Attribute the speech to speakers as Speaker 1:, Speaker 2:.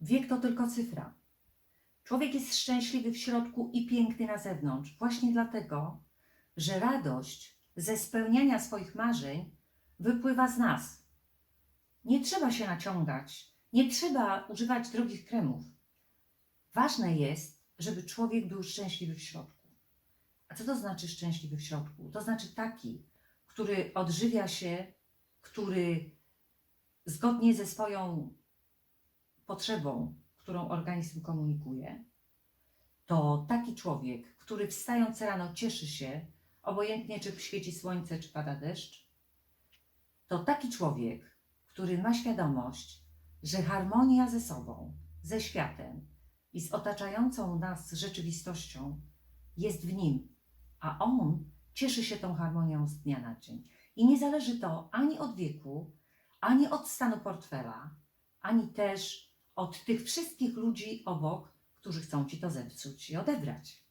Speaker 1: Wiek to tylko cyfra. Człowiek jest szczęśliwy w środku i piękny na zewnątrz, właśnie dlatego, że radość ze spełniania swoich marzeń wypływa z nas. Nie trzeba się naciągać, nie trzeba używać drogich kremów. Ważne jest, żeby człowiek był szczęśliwy w środku. A co to znaczy szczęśliwy w środku? To znaczy taki, który odżywia się, który zgodnie ze swoją potrzebą, którą organizm komunikuje, to taki człowiek, który wstając rano cieszy się, obojętnie czy świeci słońce, czy pada deszcz, to taki człowiek, który ma świadomość, że harmonia ze sobą, ze światem i z otaczającą nas rzeczywistością jest w nim, a on cieszy się tą harmonią z dnia na dzień. I nie zależy to ani od wieku, ani od stanu portfela, ani też od tych wszystkich ludzi obok, którzy chcą ci to zepsuć i odebrać.